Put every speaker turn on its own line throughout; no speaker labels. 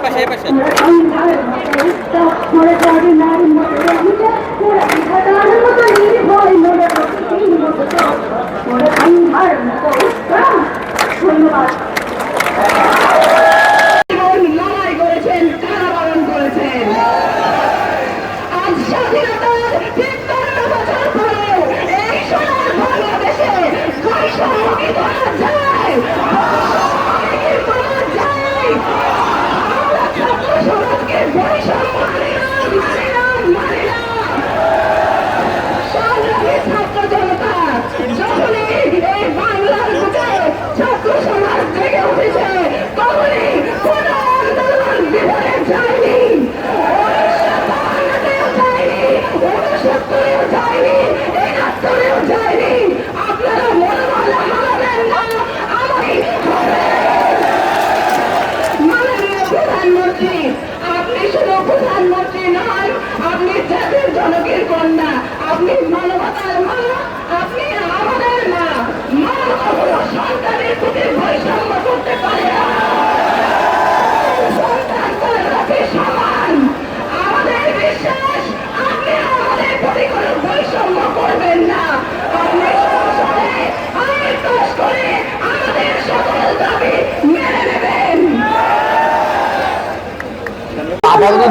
para allá, para. জাতির জনকের কন্যা আপনি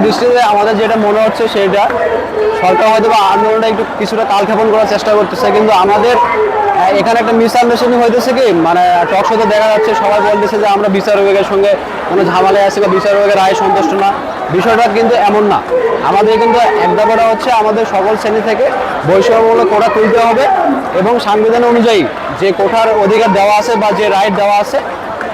দৃষ্টিতে আমাদের যেটা মনে হচ্ছে সেটা সরকার হয়তো বা আন্দোলনটা একটু কিছুটা কালক্ষেপণ করার চেষ্টা করতেছে, কিন্তু আমাদের এখানে একটা মিসআন্ডারস্ট্যান্ডিং হইতেছে কি? মানে টক শোতে দেখা যাচ্ছে, সবাই বলতেছে যে আমরা বিচার বিভাগের সঙ্গে কোনো ঝামেলায় আছি বা বিচার বিভাগের রায় সন্তুষ্ট না। বিষয়টা কিন্তু এমন না। আমাদের কিন্তু এক ব্যাপারটা হচ্ছে আমাদের সকল শ্রেণি থেকে বৈষম্যমূলক কোটা তুলতে হবে এবং সংবিধান অনুযায়ী যে কোঠার অধিকার দেওয়া আছে বা যে রাইট দেওয়া আছে,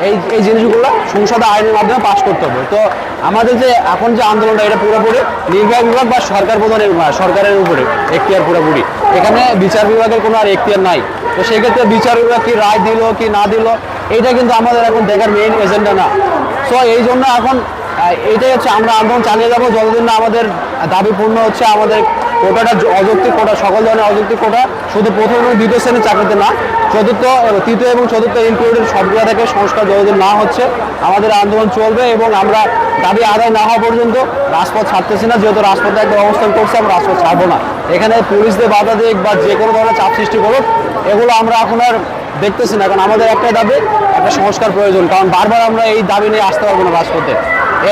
এই এই জিনিসগুলো সংসদে আইনের মাধ্যমে পাশ করতে হবে। তো আমাদের যে এখন যে আন্দোলনটা, এটা পুরোপুরি নির্বাহী বিভাগ বা সরকার প্রধানের সরকারের উপরে এখতিয়ার পুরোপুরি। এখানে বিচার বিভাগের কোনো আর এখতিয়ার নাই। তো সেক্ষেত্রে বিচার বিভাগ কি রায় দিল, কি না দিল এইটা কিন্তু আমাদের এখন দেখার মেইন এজেন্ডা না। সো এই জন্য এখন এইটাই হচ্ছে আমরা আন্দোলন চালিয়ে যাব। যতদিন না আমাদের দাবি পূর্ণ হচ্ছে, আমাদের কোটাটা অযৌক্তিক কোটা, সকল ধরনের অযৌক্তিক কোটা, শুধু প্রথম এবং দ্বিতীয় শ্রেণির চাকরিতে না, চতুর্থ তৃতীয় এবং চতুর্থ ইনক্লুডেড সবগুলো থেকে সংস্কার যতদিন না হচ্ছে, আমাদের আন্দোলন চলবে এবং আমরা দাবি আদায় না হওয়া পর্যন্ত রাজপথ ছাড়তেছি না, যেহেতু রাজপথে একটা অবস্থান করছে, আমরা রাজপথ ছাড়বো না। এখানে পুলিশদের বাধা দিক বা যে কোনো ধরনের চাপ সৃষ্টি করুক, এগুলো আমরা এখন আর দেখতেছি না, কারণ আমাদের একটাই দাবি, একটা সংস্কার প্রয়োজন, কারণ বারবার আমরা এই দাবি নিয়ে আসতে পারব না রাজপথে।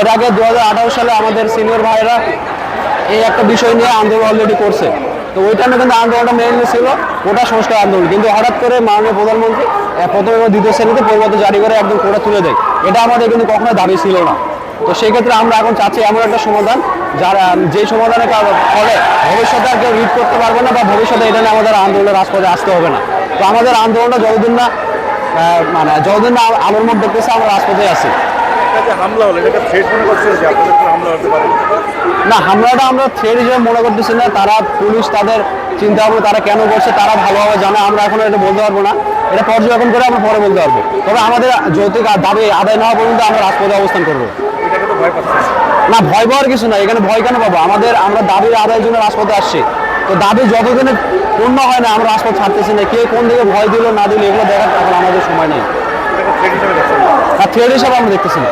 এর আগে দু হাজার আঠারো সালে আমাদের সিনিয়র ভাইরা এই একটা বিষয় নিয়ে আন্দোলন অলরেডি করছে। তো ওই টাইমে কিন্তু আন্দোলনটা মেইনলি ছিল কোটা সংস্কার আন্দোলন। কিন্তু হঠাৎ করে মাননীয় প্রধানমন্ত্রী প্রথম দ্বিতীয় শ্রেণীতে পরিবর্তন জারি করে একদম কোটা তুলে দেয়। এটা আমাদের কিন্তু কখনো দাবি ছিল না। তো সেই ক্ষেত্রে আমরা এখন চাচ্ছি এমন একটা সমাধান, যারা যে সমাধানের ফলে ভবিষ্যতে আর কেউ রিড করতে পারবে না বা ভবিষ্যতে এটা নিয়ে আমাদের আন্দোলনের রাজপথে আসতে হবে না। তো আমাদের আন্দোলনটা যতদিন না মানে যতদিন না আলোর মধ্যে আমরা রাজপথে আছি।
হামলা হলো হামলা হতে পারে?
না হামলাটা আমরা থ্রেড হিসেবে মনে করতেছি না। তারা পুলিশ তাদের চিন্তা ভাবনা তারা কেন করছে তারা ভালোভাবে জানে আমরা এখন এটা বলতে পারব না। এটা পর্যবেক্ষণ করে আমরা পরে বলতে পারব। তবে আমাদের যৌতুক দাবি আদায় না হওয়া পর্যন্ত আমরা রাজপথে অবস্থান করব।
ভয়
না। ভয় পাওয়ার কিছু না এখানে ভয় কেন পাবো? আমাদের আমরা দাবির আদায়ের জন্য রাজপথে আসছি। তো দাবি যতদিনে পূর্ণ হয় না আমরা রাজপথ ছাড়তেছি না। কে কোন দিকে ভয় দিল না দিল এগুলো দেখার এখন আমাদের সময় নেই। আর থ্রেড হিসাবে আমরা দেখতেছি না।